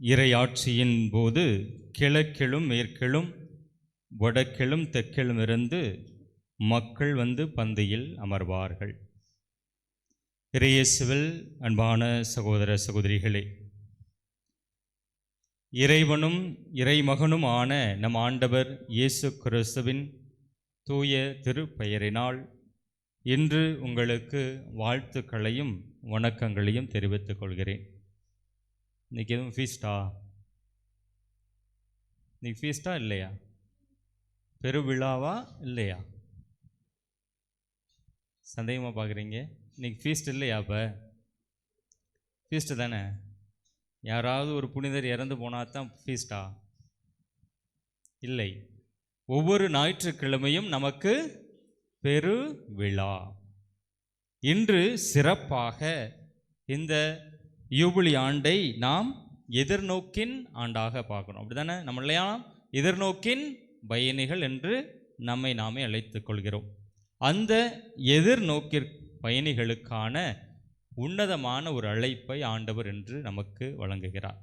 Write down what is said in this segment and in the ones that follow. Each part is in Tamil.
இறையாட்சியின் போது கிழக்கிலும் மேற்கிலும் வடக்கிலும் தெற்கிலும் இருந்து மக்கள் வந்து பந்தியில் அமர்வார்கள். இறையேசுவில் அன்பான சகோதர சகோதரிகளே இறைவனும் இறைமகனும் ஆன நம் ஆண்டவர் இயேசு கிறிஸ்துவின் தூய திருப்பெயரினால் இன்று உங்களுக்கு வாழ்த்துக்களையும் வணக்கங்களையும் தெரிவித்துக் கொள்கிறேன். இன்னைக்கு எதுவும் ஃபீஸ்டா இன்றைக்கி ஃபீஸ்டா இல்லையா? பெருவிழாவா இல்லையா? சந்தேகமாக பார்க்குறீங்க இன்றைக்கி ஃபீஸ்ட் இல்லையா அப்போ? ஃபீஸ்ட்டு தானே? யாராவது ஒரு புனிதர் இறந்து போனால் தான் ஃபீஸ்டா இல்லை. ஒவ்வொரு ஞாயிற்றுக்கிழமையும் நமக்கு பெரு விழா இன்று சிறப்பாக இந்த யூபிலி ஆண்டை நாம் எதிர்நோக்கின் ஆண்டாக பார்க்கணும் அப்படிதானே நம்ம இல்லையா எதிர்நோக்கின் பயணிகள் என்று நம்மை நாமே அழைத்து கொள்கிறோம். அந்த எதிர்நோக்கிற் பயணிகளுக்கான உன்னதமான ஒரு அழைப்பை ஆண்டவர் என்று நமக்கு வழங்குகிறார்.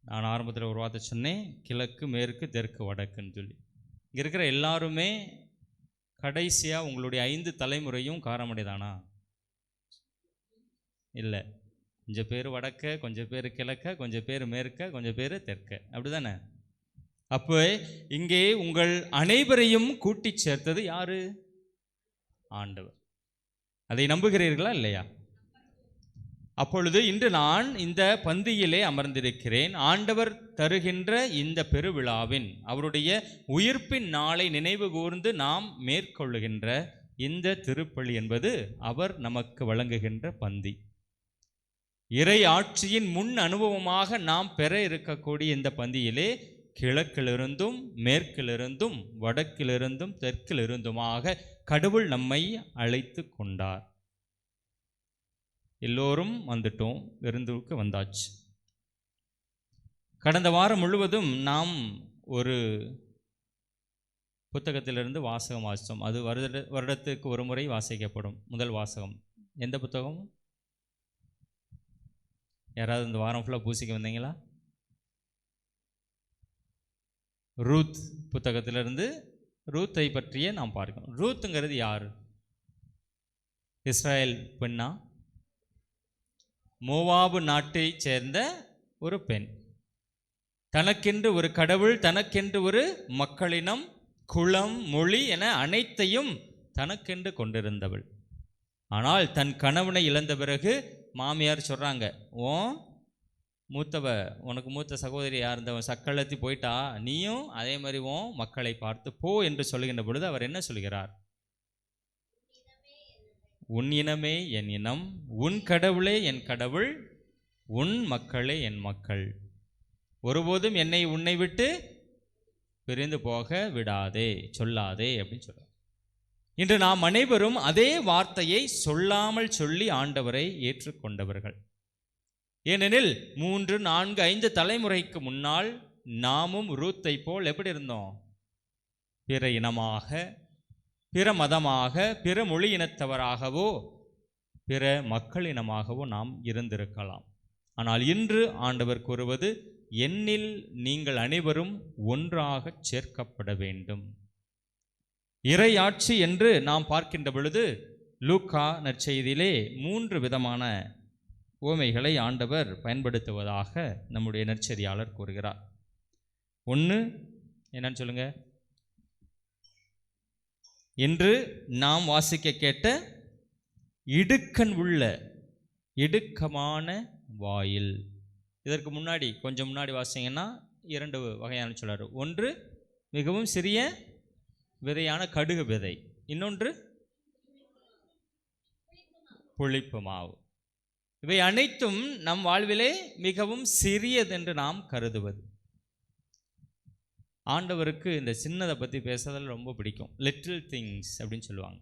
நான் ஆரம்பத்தில் ஒரு வார்த்தை சொன்னேன் கிழக்கு மேற்கு தெற்கு வடக்குன்னு சொல்லி. இங்கே இருக்கிற எல்லாருமே கடைசியாக உங்களுடைய ஐந்து தலைமுறையும் காரமடைதானா? இல்லை. கொஞ்சம் பேர் வடக்க கொஞ்சம் பேர் கிழக்க கொஞ்சம் பேர் மேற்க கொஞ்சம் பேர் தெற்க. அப்படிதானே? அப்போ இங்கே உங்கள் அனைவரையும் கூட்டி சேர்த்தது யாரு? ஆண்டவர். அதை நம்புகிறீர்களா இல்லையா? அப்பொழுது இன்று நான் இந்த பந்தியிலே அமர்ந்திருக்கிறேன். ஆண்டவர் தருகின்ற இந்த பெருவிழாவின் அவருடைய உயிர்ப்பின் நாளை நினைவு கூர்ந்து நாம் மேற்கொள்ளுகின்ற இந்த திருப்பலி என்பது அவர் நமக்கு வழங்குகின்ற பந்தி. இறை ஆட்சியின் முன் அனுபவமாக நாம் பெற இருக்கக்கூடிய இந்த பந்தியிலே கிழக்கிலிருந்தும் மேற்கிலிருந்தும் வடக்கிலிருந்தும் தெற்கிலிருந்துமாக கடவுள் நம்மை அழைத்து கொண்டார். எல்லோரும் வந்துட்டோம் விருந்துக்கு வந்தாச்சு. கடந்த வாரம் முழுவதும் நாம் ஒரு புத்தகத்திலிருந்து வாசகம் வாசித்தோம். அது வருட வருடத்துக்கு ஒரு முறை வாசிக்கப்படும் முதல் வாசகம். எந்த புத்தகம்? யாராவது இந்த வாரம் ஃபுல்லாக பூசிக்க வந்தீங்களா? ரூத் புத்தகத்திலிருந்து ரூத்தை பற்றியே நாம் பார்க்கணும். ரூத்துங்கிறது யார்? இஸ்ராயல் பெண்ணா? மோவாபு நாட்டைச் சேர்ந்த ஒரு பெண். தனக்கென்று ஒரு கடவுள் தனக்கென்று ஒரு மக்களினம் குலம் மொழி என அனைத்தையும் தனக்கென்று கொண்டிருந்தவள். ஆனால் தன் கணவனை இழந்த பிறகு மாமியார் சொல்கிறாங்க ஓ மூத்தவ உனக்கு மூத்த சகோதரி யார் இருந்தவன் சக்களத்தி போயிட்டா நீயும் அதே மாதிரி உன் மக்களை பார்த்து போ என்று சொல்லுகின்ற பொழுது அவர் என்ன சொல்கிறார்? உன் இனமே என் இனம் உன் கடவுளே என் கடவுள் உன் மக்களே என் மக்கள். ஒருபோதும் என்னை உன்னை விட்டு பிரிந்து போக விடாதே சொல்லாதே அப்படின்னு சொல்கிறார் இன்று நாம் அனைவரும் அதே வார்த்தையை சொல்லாமல் சொல்லி ஆண்டவரை ஏற்றுக்கொண்டவர்கள். ஏனெனில் மூன்று நான்கு ஐந்து தலைமுறைக்கு முன்னால் நாமும் ரூத்தை போல் எப்படி இருந்தோம்? பிற இனமாக பிற மதமாக பிற மொழி இனத்தவராகவோ பிற மக்கள் இனமாகவோ நாம் இருந்திருக்கலாம். ஆனால் இன்று ஆண்டவர் கூறுவது என்னில் நீங்கள் அனைவரும் ஒன்றாக சேர்க்கப்பட வேண்டும். இறையாட்சி என்று நாம் பார்க்கின்ற பொழுது லூக்கா நற்செய்தியிலே மூன்று விதமான உவமைகளை ஆண்டவர் பயன்படுத்துவதாக நம்முடைய நற்செய்தியாளர் கூறுகிறார். ஒன்று என்னன்னு சொல்லுங்க. இன்று நாம் வாசிக்க கேட்ட இடுக்கண் உள்ள இடுக்கமான வாயில். இதற்கு முன்னாடி கொஞ்சம் முன்னாடி வாசிங்கன்னா இரண்டு வகையான சொல்றாரு ஒன்று மிகவும் சிறிய விதையான கடுகு விதை. இன்னொன்று? புளிப்பு மாவு. இவை அனைத்தும் நம் வாழ்விலே மிகவும் சிறியதென்று நாம் கருதுவது. ஆண்டவருக்கு இந்த சின்னதை பற்றி பேசுறதில் ரொம்ப பிடிக்கும். லிட்டில் திங்ஸ் அப்படின்னு சொல்லுவாங்க.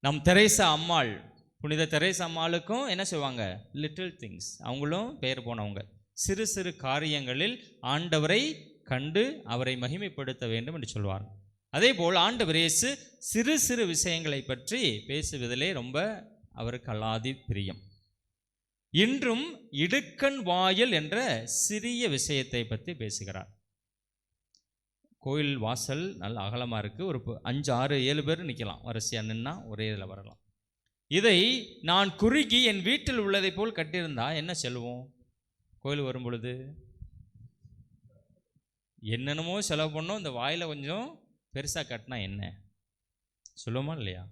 நம் தெரேசா அம்மாள் புனித தெரேசா அம்மாளுக்கும் என்ன செய்வாங்க லிட்டில் திங்ஸ் அவங்களும் பெயர் போனவங்க. சிறு சிறு காரியங்களில் ஆண்டவரை கண்டு அவரை மகிமைப்படுத்த வேண்டும் என்று சொல்வார்கள். அதே போல் ஆண்டவர் இயேசு சிறு சிறு விஷயங்களை பற்றி பேசுவதிலே ரொம்ப அவருக்கு அல்லாதி பிரியம். இன்றும் இடுக்கண் வாயில் என்ற சிறிய விஷயத்தை பற்றி பேசுகிறார். கோயில் வாசல் நல்ல அகலமாக இருக்குது ஒரு ப- அஞ்சு ஆறு ஏழு பேர் நிற்கலாம் வரிசையாக நின்னா ஒரே இதில் வரலாம். இதை நான் குறுகி என் வீட்டில் உள்ளதை போல் கட்டியிருந்தா என்ன செல்வோம்? கோயில் வரும் பொழுது என்னென்னமோ செலவு பண்ணோம். இந்த வாயில் கொஞ்சம் பெருசாக கட்டினா என்ன? சொல்லுமா இல்லையா?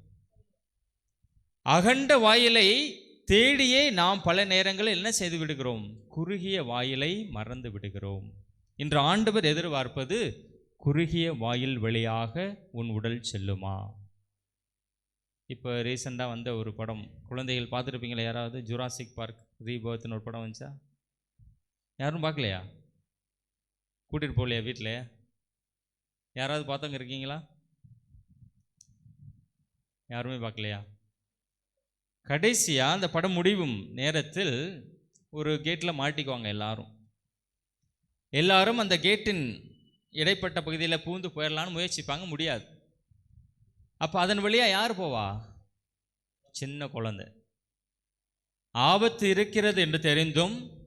அகண்ட வாயிலை தேடியே நாம் பல நேரங்களில் என்ன செய்து விடுகிறோம்? குறுகிய வாயிலை மறந்து விடுகிறோம். இன்று ஆண்டவர் எதிர்பார்ப்பது குறுகிய வாயில் வழியாக உன் உடல் செல்லுமா? இப்போ ரீசெண்டாக வந்த ஒரு படம். குழந்தைகள் பார்த்துருப்பீங்களா? யாராவது ஜுராசிக் பார்க் ரீபர்த்னு ஒரு படம் வந்துச்சா? யாரும் பார்க்கலையா? கூட்டிகிட்டு போகலையா வீட்டில்? யாராவது பார்த்தவங்க இருக்கீங்களா? யாருமே பார்க்கலையா? கடைசியாக அந்த படம் முடிவும் நேரத்தில் ஒரு கேட்டில் மாட்டிக்குவாங்க எல்லாரும். எல்லாரும் அந்த கேட்டின் இடைப்பட்ட பகுதியில் பூந்து போயிடலான்னு முயற்சிப்பாங்க முடியாது. அப்போ அதன் வழியாக யார் போவா? சின்ன குழந்தை. ஆபத்து இருக்கிறது என்று தெரிந்தும்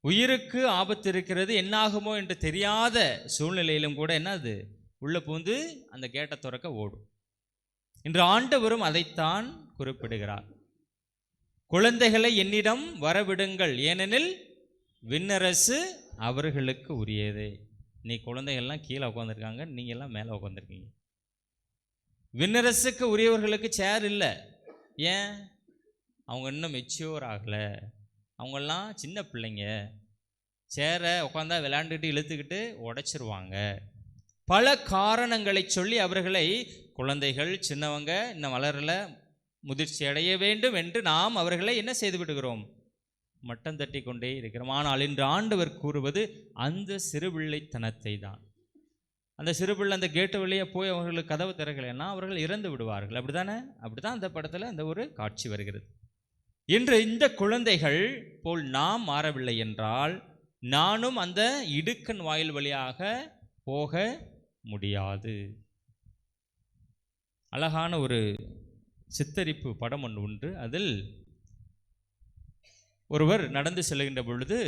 உயிருக்கு ஆபத்து இருக்கிறது என்னாகுமோ என்று தெரியாத சூழ்நிலையிலும் கூட என்னது? உள்ளே பூந்து அந்த கேட்டை துறக்க ஓடும். இன்று ஆண்டவரும் அதைத்தான் குறிப்பிடுகிறார். குழந்தைகளை என்னிடம் வரவிடுங்கள். ஏனெனில் விண்ணரசு அவர்களுக்கு உரியது. நீ குழந்தைகள்லாம் கீழே உட்காந்துருக்காங்க நீங்கள்லாம் மேலே உட்காந்துருக்கீங்க விண்ணரசுக்கு உரியவர்களுக்கு சேர் இல்லை. ஏன்? அவங்க இன்னும் மெச்சூர் ஆகலை. அவங்கெல்லாம் சின்ன பிள்ளைங்க. சேரை உட்காந்தா விளையாண்டுக்கிட்டு இழுத்துக்கிட்டு உடைச்சிருவாங்க. பல காரணங்களை சொல்லி அவர்களை குழந்தைகள் சின்னவங்க இன்னும் வளரல முதிர்ச்சி அடைய வேண்டும் என்று நாம் அவர்களை என்ன செய்து விடுகிறோம்? மட்டம் தட்டி கொண்டே இருக்கிறோம். ஆனால் இன்று ஆண்டவர் கூறுவது அந்த சிறுபிள்ளைத்தனத்தை தான். அந்த சிறுபிள்ளை அந்த கேட்டு வழியே போய் அவர்களுக்கு கதவு திறக்கலைன்னா அவர்கள் இறந்து விடுவார்கள். அப்படிதானே அப்படிதான் அந்த படத்தில் அந்த ஒரு காட்சி வருகிறது. இன்று இந்த குழந்தைகள் போல் நாம் மாறவில்லை என்றால் நானும் அந்த இடுக்கண் வாயில் வழியாக போக முடியாது. அழகான ஒரு சித்தரிப்பு படம் ஒன்று உண்டு. அதில் ஒருவர் நடந்து செல்கின்ற பொழுது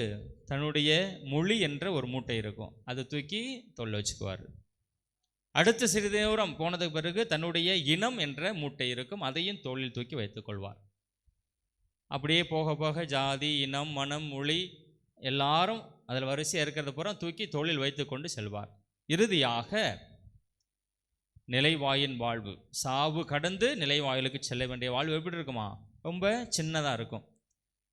தன்னுடைய மொழி என்ற ஒரு மூட்டை இருக்கும். அதை தூக்கி தொல்லை வச்சுக்குவார். அடுத்த சிறிது நேரம் போனதுக்கு பிறகு தன்னுடைய இனம் என்ற மூட்டை இருக்கும். அதையும் தோளில் தூக்கி வைத்துக்கொள்வார் அப்படியே போக போக ஜாதி இனம் மனம் மொழி எல்லாரும் அதில் வரிசையாக இருக்கிறத பூரா தூக்கி தோளில் வைத்துக்கொண்டு செல்வார். இறுதியாக நிலைவாயின் வாழ்வு. சாவு கடந்து நிலைவாயிலுக்கு செல்ல வேண்டிய வாழ்வு எப்படி இருக்குமா? ரொம்ப சின்னதாக இருக்கும்.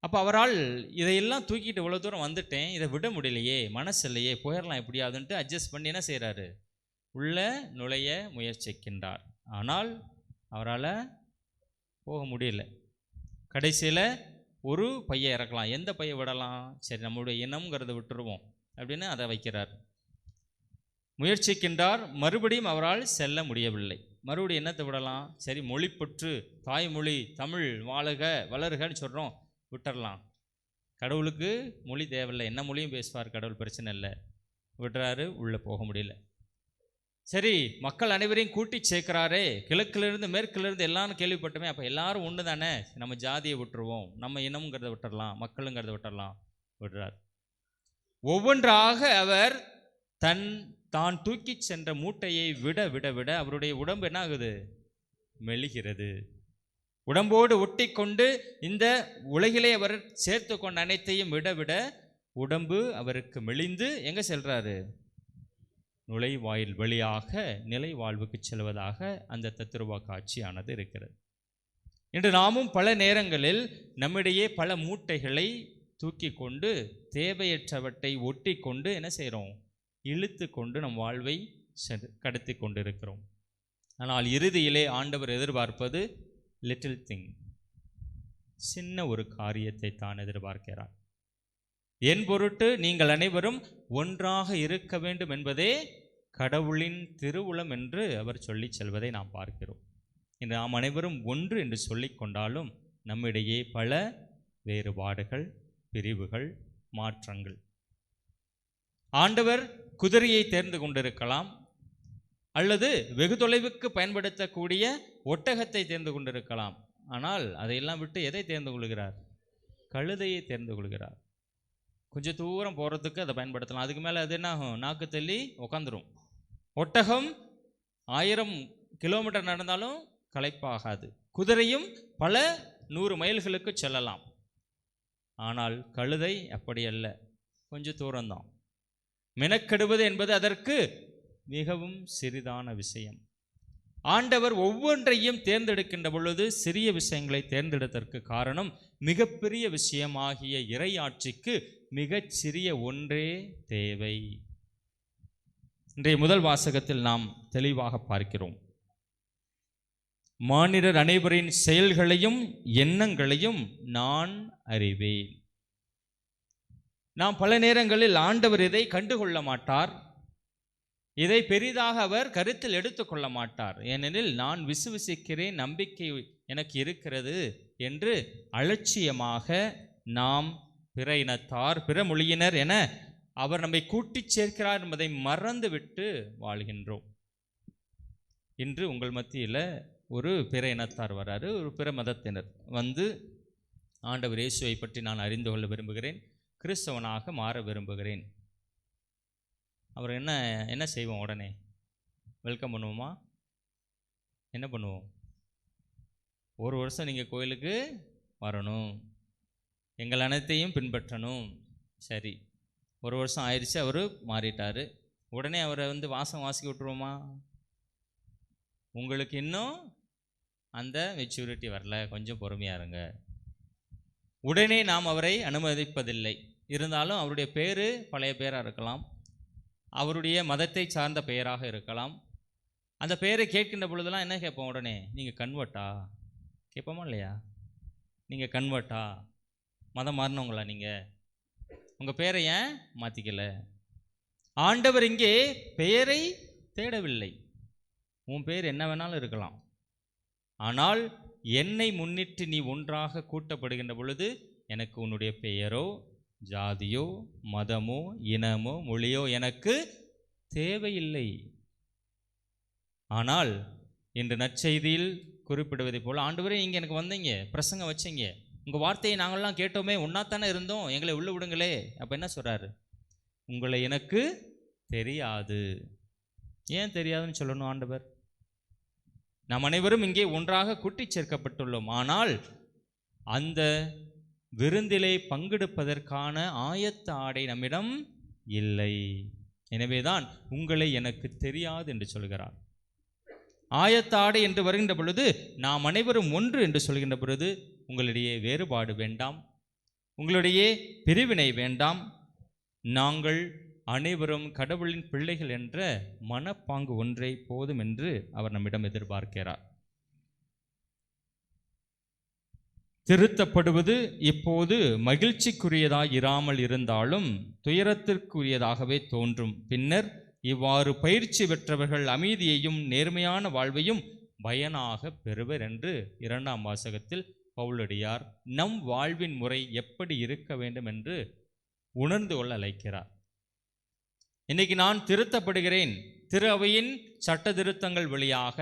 அப்போ அவரால் இதையெல்லாம் தூக்கிட்டு இவ்வளோ தூரம் வந்துட்டேன் இதை விட முடியலையே மனசு இல்லையே போயிடலாம் எப்படியாதுன்ட்டு அட்ஜஸ்ட் பண்ணி என்ன செய்கிறாரு உள்ளே நுழைய முயற்சிக்கின்றார். ஆனால் அவரால் போக முடியல. கடைசியில் ஒரு பையை இறக்கலாம். எந்த பையை விடலாம்? சரி நம்மளுடைய இனம்ங்கிறத விட்டுருவோம் அப்படின்னு அதை வைக்கிறார். முயற்சிக்கின்றார் மறுபடியும் அவரால் செல்ல முடியவில்லை. மறுபடியும் என்னத்தை விடலாம்? சரி மொழிப்பற்று தாய்மொழி தமிழ் வாழுக வளருகன்னு சொல்கிறோம் விட்டுறலாம். கடவுளுக்கு மொழி தேவையில்லை. என்ன மொழியும் பேசுவார் கடவுள் பிரச்சனை இல்லை. விடுறாரு உள்ளே போக முடியல. சரி மக்கள் அனைவரையும் கூட்டி சேர்க்கிறாரே. கிழக்கிலிருந்து மேற்கிலிருந்து எல்லாரும் கேள்விப்பட்டோமே அப்போ எல்லாரும் ஒன்று தானே? நம்ம ஜாதியை விட்டுருவோம் நம்ம இனம்ங்கிறத விட்டுறலாம் மக்களுங்கிறத விட்டுறலாம் விடுறார் ஒவ்வொன்றாக அவர் தன் தான் தூக்கிச் சென்ற மூட்டையை விட விட விட அவருடைய உடம்பு என்ன ஆகுது மெலிகிறது. உடம்போடு ஒட்டி கொண்டு இந்த உலகிலே அவர் சேர்த்து கொண்ட அனைத்தையும் விட விட உடம்பு அவருக்கு மெலிந்து எங்க செல்றாரு? நுழைவாயில் வழியாக நிலை வாழ்வுக்கு செல்வதாக அந்த தத்துருவா காட்சியானது இருக்கிறது. இன்று நாமும் பல நேரங்களில் நம்மிடையே பல மூட்டைகளை தூக்கி கொண்டு தேவையற்றவற்றை ஒட்டி கொண்டு என்ன செய்கிறோம் இழுத்து கொண்டு நம் வாழ்வை கடத்தி கொண்டிருக்கிறோம். ஆனால் இறுதியிலே ஆண்டவர் எதிர்பார்ப்பது லிட்டில் திங் சின்ன ஒரு காரியத்தை தான் எதிர்பார்க்கிறார். என் பொருட்டு நீங்கள் அனைவரும் ஒன்றாக இருக்க வேண்டும் என்பதே கடவுளின் திருவுளம் என்று அவர் சொல்லிச் செல்வதை நாம் பார்க்கிறோம். இன்று நாம் அனைவரும் ஒன்று என்று சொல்லிக் கொண்டாலும் நம்மிடையே பல வேறுபாடுகள் பிரிவுகள் மாற்றங்கள். ஆண்டவர் குதிரையை தேர்ந்து கொண்டிருக்கலாம் அல்லது வெகு தொலைவுக்கு பயன்படுத்தக்கூடிய ஒட்டகத்தை தேர்ந்து கொண்டிருக்கலாம். ஆனால் அதையெல்லாம் விட்டு எதை தேர்ந்து கொள்கிறார்? கழுதையை தேர்ந்து கொள்கிறார். கொஞ்சம் தூரம் போகிறதுக்கு அதை பயன்படுத்தலாம். அதுக்கு மேலே அது என்ன ஆகும் நாக்கு தள்ளி உக்காந்துரும். ஒட்டகம் ஆயிரம் கிலோமீட்டர் நடந்தாலும் களைப்பாகாது. குதிரையும் பல நூறு மைல்களுக்கு செல்லலாம். ஆனால் கழுதை அப்படி அல்ல. கொஞ்சம் தூரம்தான். மெனக்கெடுவது என்பது அதற்கு மிகவும் சிறிதான விஷயம். ஆண்டவர் ஒவ்வொன்றையும் தேர்ந்தெடுக்கின்ற பொழுது சிறிய விஷயங்களை தேர்ந்தெடுத்ததற்கு காரணம் மிகப்பெரிய விஷயமாகிய இறையாட்சிக்கு மிகச் சிறிய ஒன்றே தேவை. இன்றைய முதல் வாசகத்தில் நாம் தெளிவாக பார்க்கிறோம். மானிடர் அனைவரின் செயல்களையும் எண்ணங்களையும் நான் அறிவேன். நாம் பல நேரங்களில் ஆண்டவர் இதை கண்டுகொள்ள மாட்டார். இதை பெரிதாக அவர் கருத்தில் எடுத்துக்கொள்ள மாட்டார். ஏனெனில் நான் விசுவசிக்கிறேன் நம்பிக்கை எனக்கு இருக்கிறது என்று அலட்சியமாக நாம் பிற இனத்தார் பிற மொழியினர் என அவர் நம்மை கூட்டிச் சேர்க்கிறார் என்பதை மறந்துவிட்டு வாழ்கின்றோம். இன்று உங்கள் மத்தியில் ஒரு பிற இனத்தார் வராரு ஒரு பிற மதத்தினர். வந்து ஆண்டவர் இயேசுவை பற்றி நான் அறிந்து கொள்ள விரும்புகிறேன். கிறிஸ்தவனாக மாற விரும்புகிறேன். அவர் என்ன என்ன செய்வோம் உடனே? வெல்கம் பண்ணுவோமா? என்ன பண்ணுவோம்? ஒரு வருஷம் நீங்கள் கோயிலுக்கு வரணும். எங்கள் அனைத்தையும் பின்பற்றணும். சரி. ஒரு வருஷம் ஆயிடுச்சு அவர் மாறிட்டார். உடனே அவரை வந்து வாசம் வாசிக்க விட்டுருவோமா? உங்களுக்கு இன்னும் அந்த மெச்சூரிட்டி வரல. கொஞ்சம் பொறுமையாக இருங்க. உடனே நாம் அவரை அனுமதிப்பதில்லை. இருந்தாலும் அவருடைய பேர் பழைய பேராக இருக்கலாம். அவருடைய மதத்தை சார்ந்த பெயராக இருக்கலாம். அந்த பெயரை கேட்கின்ற பொழுதெல்லாம் என்ன கேட்போம் உடனே? நீங்கள் கன்வெர்ட்டா கேட்போமா இல்லையா? நீங்கள் கன்வெர்ட்டா மதம் மாறினவங்களா நீங்கள் உங்கள் பேரை ஏன் மாற்றிக்கல ஆண்டவர் இங்கே பெயரை தேடவில்லை. உன் பேர் என்ன வேணாலும் இருக்கலாம். ஆனால் என்னை முன்னிட்டு நீ ஒன்றாக கூட்டப்படுகின்ற பொழுது எனக்கு உன்னுடைய பெயரோ ஜாதியோ மதமோ இனமோ மொழியோ எனக்கு தேவையில்லை. ஆனால் இன்று நற்செய்தியில் குறிப்பிடுவதைப் போல் ஆண்டவரே இங்கே எனக்கு வந்தீங்க பிரசங்கம் வச்சீங்க. உங்கள் வார்த்தையை நாங்கள்லாம் கேட்டோமே ஒன்றாத்தானே இருந்தோம் எங்களை உள்ள விடுங்களே அப்போ என்ன சொல்கிறாரு உங்களை எனக்கு தெரியாது. ஏன் தெரியாதுன்னு சொல்லணும் ஆண்டவர்? நாம் அனைவரும் இங்கே ஒன்றாக குட்டி சேர்க்கப்பட்டுள்ளோம். ஆனால் அந்த விருந்திலே பங்கெடுப்பதற்கான ஆயத்த ஆடை நம்மிடம் இல்லை. எனவேதான் உங்களை எனக்கு தெரியாது என்று சொல்கிறார். ஆயத்த ஆடை என்று வருகின்ற பொழுது நாம் அனைவரும் ஒன்று என்று சொல்கின்ற பொழுது உங்களிடையே வேறுபாடு வேண்டாம். உங்களிடையே பிரிவினை வேண்டாம். நாங்கள் அனைவரும் கடவுளின் பிள்ளைகள் என்ற மனப்பாங்கு ஒன்றே போதும் என்று அவர் நம்மிடம் எதிர்பார்க்கிறார். திருத்தப்படுவது இப்போது மகிழ்ச்சிக்குரியதாய் இராமல் இருந்தாலும் துயரத்திற்குரியதாகவே தோன்றும். பின்னர் இவ்வாறு பயிற்சி பெற்றவர்கள் அமைதியையும் நேர்மையான வாழ்வையும் பயனாக பெறுவர் என்று இரண்டாம் வாசகத்தில் பவுலடியார் நம் வாழ்வின் முறை எப்படி இருக்க வேண்டும் என்று உணர்ந்து கொள்ள அழைக்கிறார். இன்னைக்கு நான் திருத்தப்படுகிறேன். திரு அவையின் சட்ட திருத்தங்கள் வழியாக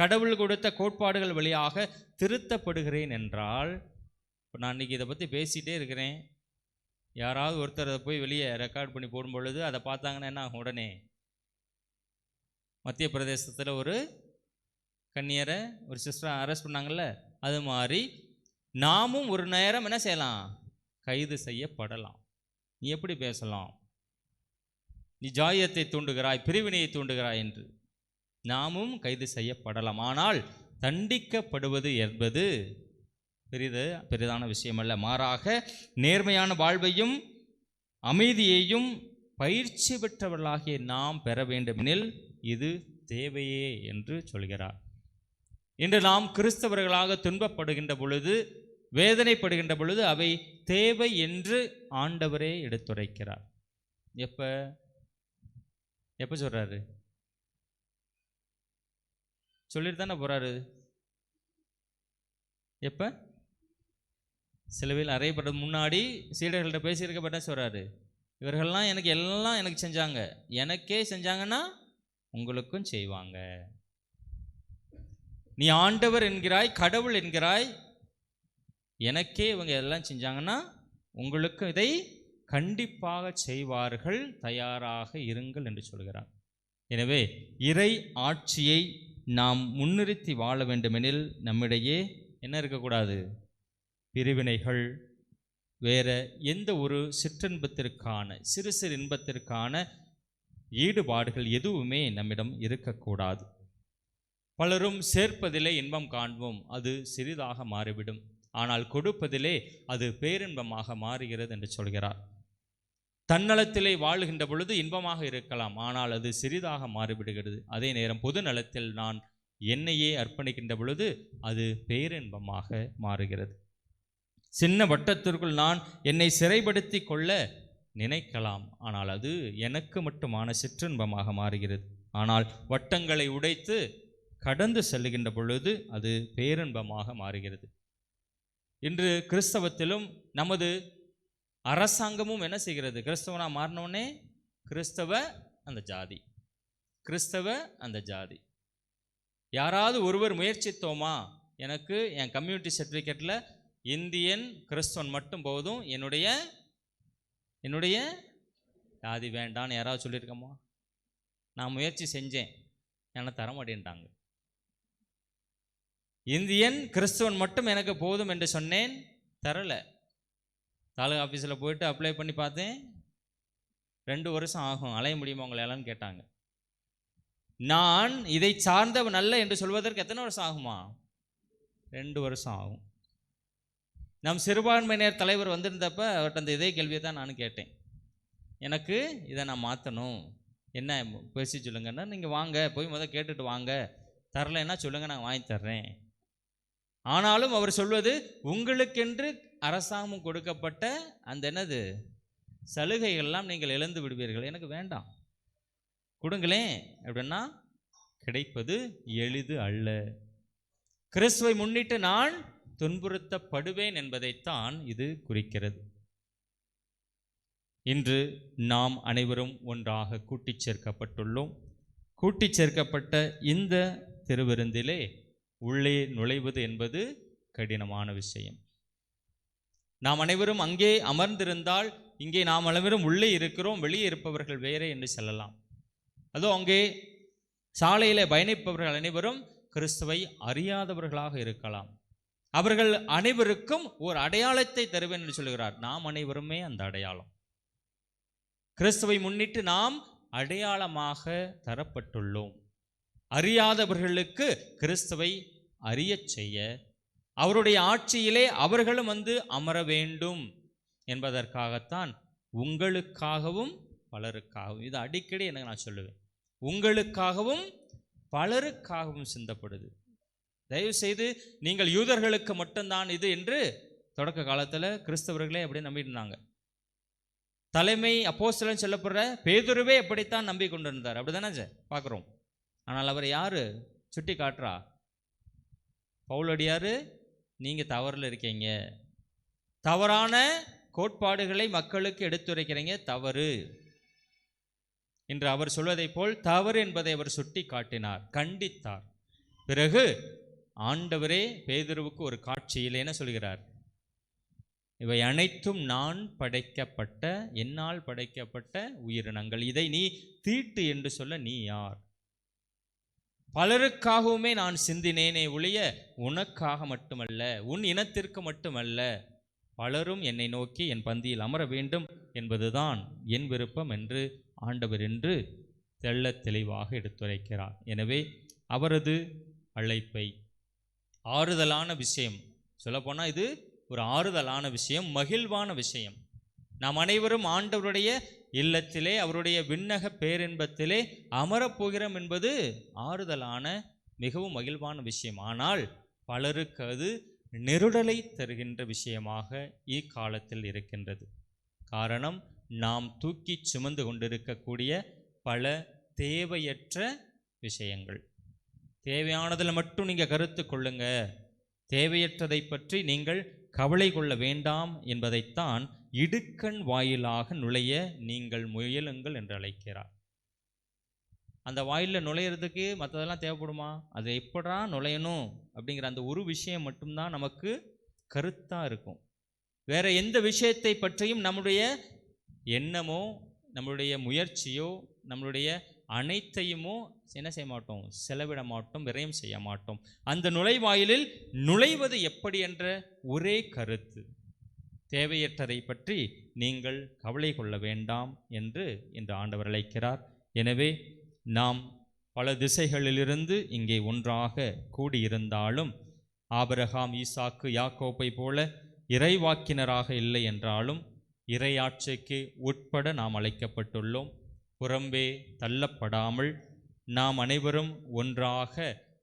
கடவுள் கொடுத்த கோட்பாடுகள் வழியாக திருத்தப்படுகிறேன் என்றால் இப்போ நான் இன்றைக்கி இதை பற்றி பேசிகிட்டே இருக்கிறேன். யாராவது ஒருத்தர் அதை போய் வெளியே ரெக்கார்ட் பண்ணி போடும் பொழுது அதை பார்த்தாங்கன்னா என்ன உடனே? மத்திய பிரதேசத்தில் ஒரு கன்னியரை ஒரு சிஸ்டரை அரெஸ்ட் பண்ணாங்கல்ல? அது மாதிரி நாமும் ஒரு நேரம் என்ன செய்யலாம்? கைது செய்யப்படலாம். நீ எப்படி பேசலாம்? நீ ஜாயத்தை தூண்டுகிறாய் பிரிவினையை தூண்டுகிறாய் என்று. நாமும் கைது செய்யப்படலாம். ஆனால் தண்டிக்கப்படுவது என்பது பெரிது பெரிதான விஷயமல்ல. மாறாக நேர்மையான வாழ்வையும் அமைதியையும் பயிற்சி பெற்றவர்களாகிய நாம் பெற வேண்டுமெனில் இது தேவையே என்று சொல்கிறார். இன்று நாம் கிறிஸ்தவர்களாக துன்பப்படுகின்ற பொழுது வேதனைப்படுகின்ற பொழுது அவை தேவை என்று ஆண்டவரே எடுத்துரைக்கிறார். எப்போ? எப்போ சொல்கிறாரு சொல்லிட்டு தானே போகிறாரு எப்போ சிலவில் அறையப்பட்ட முன்னாடி சீடர்கள்ட்ட பேசியிருக்கப்பட்ட சொல்கிறாரு இவர்கள்லாம் எனக்கு எல்லாம் எனக்கு செஞ்சாங்க. எனக்கே செஞ்சாங்கன்னா உங்களுக்கும் செய்வாங்க. நீ ஆண்டவர் என்கிறாய் கடவுள் என்கிறாய் எனக்கே இவங்க எல்லாம் செஞ்சாங்கன்னா உங்களுக்கு இதை கண்டிப்பாக செய்வார்கள் தயாராக இருங்கள் என்று சொல்கிறார். எனவே இறை ஆட்சியை நாம் முன்னிறுத்தி வாழ வேண்டுமெனில் நம்மிடையே என்ன இருக்கக்கூடாது? பிரிவினைகள் வேற எந்த ஒரு சிற்றின்பத்திற்கான சிறு சிறு இன்பத்திற்கான ஈடுபாடுகள் எதுவுமே நம்மிடம் இருக்கக்கூடாது. பலரும் சேர்ப்பதிலே இன்பம் காண்போம் அது சிறிதாக மாறிவிடும். ஆனால் கொடுப்பதிலே அது பேரின்பமாக மாறுகிறது என்று சொல்கிறார். தன்னலத்திலே வாழுகின்ற பொழுது இன்பமாக இருக்கலாம். ஆனால் அது சிறிதாக மாறிவிடுகிறது. அதே நேரம் பொது நலத்தில் நான் என்னையே அர்ப்பணிக்கின்ற பொழுது அது பேரின்பமாக மாறுகிறது. சின்ன வட்டத்திற்குள் நான் என்னை சிறைப்படுத்தி கொள்ள நினைக்கலாம். ஆனால் அது எனக்கு மட்டுமான சிற்றின்பமாக மாறுகிறது. ஆனால் வட்டங்களை உடைத்து கடந்து செல்லுகின்ற பொழுது அது பேரின்பமாக மாறுகிறது. இன்று கிறிஸ்தவத்திலும் நமது அரசாங்கமும் என்ன செய்கிறது? கிறிஸ்தவனாக மாறினோடனே கிறிஸ்தவ அந்த ஜாதி. கிறிஸ்தவ அந்த ஜாதி. யாராவது ஒருவர் முயற்சித்தோமா? எனக்கு என் கம்யூனிட்டி சர்டிஃபிகேட்டில் இந்தியன் கிறிஸ்தவன் மட்டும் போதும். என்னுடைய என்னுடைய ஜாதி வேண்டான்னு யாராவது சொல்லியிருக்கோமா? நான் முயற்சி செஞ்சேன். என்னை தர மாட்டேன்ட்டாங்க. இந்தியன் கிறிஸ்தவன் மட்டும் எனக்கு போதும் என்று சொன்னேன். தரலை. தாலுகா ஆஃபீஸில் போயிட்டு அப்ளை பண்ணி பார்த்தேன். ரெண்டு வருஷம் ஆகும். அலைய முடியுமா உங்களை கேட்டாங்க. நான் இதை சார்ந்தவன் அல்ல என்று சொல்வதற்கு எத்தனை வருஷம் ஆகுமா? ரெண்டு வருஷம் ஆகும். நம் சிறுபான்மையினர் தலைவர் வந்திருந்தப்ப அவர்கிட்ட அந்த இதே கேள்வியை தான் நானும் கேட்டேன். எனக்கு இதை நான் மாற்றணும் என்ன பேசி சொல்லுங்கன்னா நீங்கள் வாங்க போய் முதல் கேட்டுட்டு வாங்க. தரலைன்னா சொல்லுங்கள் நான் வாங்கி தர்றேன். ஆனாலும் அவர் சொல்வது உங்களுக்கென்று அரசாங்கம் கொடுக்கப்பட்ட அந்த என்னது சலுகைகள்லாம் நீங்கள் இழந்து விடுவீர்கள். எனக்கு வேண்டாம். கொடுங்களேன் அப்படின்னா கிடைப்பது எளிது அல்ல. கிறிஸ்துவை முன்னிட்டு நான் துன்புறுத்தப்படுவேன் என்பதைத்தான் இது குறிக்கிறது. இன்று நாம் அனைவரும் ஒன்றாக கூட்டிச் சேர்க்கப்பட்டுள்ளோம். கூட்டிச் சேர்க்கப்பட்ட இந்த திருவிருந்திலே உள்ளே நுழைவது என்பது கடினமான விஷயம். நாம் அனைவரும் அங்கே அமர்ந்திருந்தால் இங்கே நாம் அனைவரும் உள்ளே இருக்கிறோம் வெளியே இருப்பவர்கள் வேறே என்று சொல்லலாம். அதோ அங்கே சாலையில் பயணிப்பவர்கள் அனைவரும் கிறிஸ்துவை அறியாதவர்களாக இருக்கலாம். அவர்கள் அனைவருக்கும் ஒரு அடையாளத்தை தருவேன் என்று சொல்கிறார். நாம் அனைவருமே அந்த அடையாளம். கிறிஸ்துவை முன்னிட்டு நாம் அடையாளமாக தரப்பட்டுள்ளோம். அறியாதவர்களுக்கு கிறிஸ்துவை அறியச் செய்ய அவருடைய ஆட்சியிலே அவர்களும் வந்து அமர வேண்டும் என்பதற்காகத்தான் உங்களுக்காகவும் பலருக்காகவும் இது அடிக்கடி எனக்கு நான் சொல்லுவேன். உங்களுக்காகவும் பலருக்காகவும் சிந்தப்படுது. தயவு செய்து நீங்கள் யூதர்களுக்கு மட்டும்தான் இது என்று தொடக்க காலத்தில் கிறிஸ்தவர்களே அப்படி நம்பியிருந்தாங்க. இருந்தாங்க தலைமை அப்போஸ்தலன் சொல்லப்படுற பேதுருவே அப்படித்தான் நம்பி கொண்டு இருந்தார் அப்படிதானே பார்க்குறோம். ஆனால் அவர் யாரு? சுட்டி காட்டுறா பவுலடியாரு? நீங்கள் தவறில் இருக்கீங்க. தவறான கோட்பாடுகளை மக்களுக்கு எடுத்துரைக்கிறீங்க. தவறு. என்று அவர் சொல்வதைப் போல் தவறு என்பதை அவர் சுட்டி காட்டினார். கண்டித்தார். பிறகு ஆண்டவரே பேதுருவுக்கு ஒரு காட்சியில் என்ன சொல்கிறார். இவை அனைத்தும் நான் படைக்கப்பட்ட என்னால் படைக்கப்பட்ட உயிரினங்கள். இதை நீ தீட்டு என்று சொல்ல நீ யார்? பலருக்காகவுமே நான் சிந்தினேனே ஒழிய உனக்காக மட்டுமல்ல உன் இனத்திற்கு மட்டுமல்ல பலரும் என்னை நோக்கி என் பந்தியில் அமர வேண்டும் என்பதுதான் என் விருப்பம் என்று ஆண்டவர் என்று தெள்ளத் தெளிவாக எடுத்துரைக்கிறார். எனவே அவரது அழைப்பை ஆறுதலான விஷயம் சொல்லப்போனால் இது ஒரு ஆறுதலான விஷயம் மகிழ்வான விஷயம். நாம் அனைவரும் ஆண்டவருடைய இல்லத்திலே அவருடைய விண்ணக பேரின்பத்திலே அமரப்போகிறோம் என்பது ஆறுதலான மிகவும் மகிழ்வான விஷயம். ஆனால் பலருக்கு அது நெருடலை தருகின்ற விஷயமாக இக்காலத்தில் இருக்கின்றது. காரணம் நாம் தூக்கி சுமந்து கொண்டிருக்கக்கூடிய பல தேவையற்ற விஷயங்கள். தேவையானதில் மட்டும் நீங்கள் கருத்து கொள்ளுங்க. தேவையற்றதை பற்றி நீங்கள் கவலை கொள்ள வேண்டாம் என்பதைத்தான் இடுக்கண் வாயிலாக நுழைய நீங்கள் முயலுங்கள் என்று அழைக்கிறார். அந்த வாயிலில் நுழையிறதுக்கு மற்றதெல்லாம் தேவைப்படுமா? அது எப்படா நுழையணும்? அப்படிங்கிற அந்த ஒரு விஷயம் மட்டும்தான் நமக்கு கருத்தாக இருக்கும். வேற எந்த விஷயத்தை பற்றியும் நம்முடைய எண்ணமோ நம்மளுடைய முயற்சியோ நம்மளுடைய அனைத்தையுமோ என்ன செய்ய மாட்டோம்? செலவிட மாட்டோம் விரயம் செய்ய மாட்டோம். அந்த நுழைவாயிலில் நுழைவது எப்படி என்ற ஒரே கருத்து. தேவையற்றதை பற்றி நீங்கள் கவலை கொள்ள வேண்டாம் என்று இந்த ஆண்டவர் அழைக்கிறார். எனவே நாம் பல திசைகளிலிருந்து இங்கே ஒன்றாக கூடியிருந்தாலும் ஆபரகாம் ஈசாக்கு யாக்கோப்பை போல இறைவாக்கினராக இல்லை என்றாலும் இறையாட்சிக்கு உட்பட நாம் அழைக்கப்பட்டுள்ளோம். புறம்பே தள்ளப்படாமல் நாம் அனைவரும் ஒன்றாக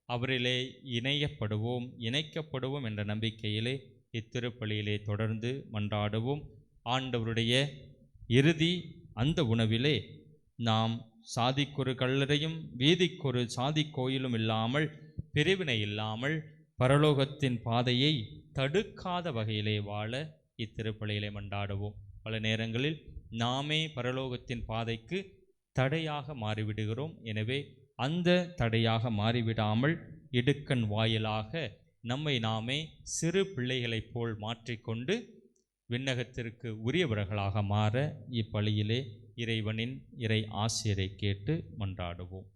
அவரிலே இணையப்படுவோம் இணைக்கப்படுவோம் என்ற நம்பிக்கையிலே இத்திருப்பலியிலே தொடர்ந்து மன்றாடவும் ஆண்டவருடைய இறுதி அந்த உணவிலே நாம் சாதிக்கொரு கல்லறையும் வீதிக்கொரு சாதி கோயிலும் இல்லாமல் பிரிவினை இல்லாமல் பரலோகத்தின் பாதையை தடுக்காத வகையிலே வாழ இத்திருப்பலியிலே மன்றாடுவோம். பல நேரங்களில் நாமே பரலோகத்தின் பாதைக்கு தடையாக மாறிவிடுகிறோம். எனவே அந்த தடையாக மாறிவிடாமல் இடுக்கண் வாயிலாக நம்மை நாமே சிறு பிள்ளைகளைப் போல் மாற்றிக்கொண்டு விண்ணகத்திற்கு உரியவர்களாக மாற இப்பலியிலே இறைவனின் இறை ஆசிரியரை கேட்டு மன்றாடுவோம்.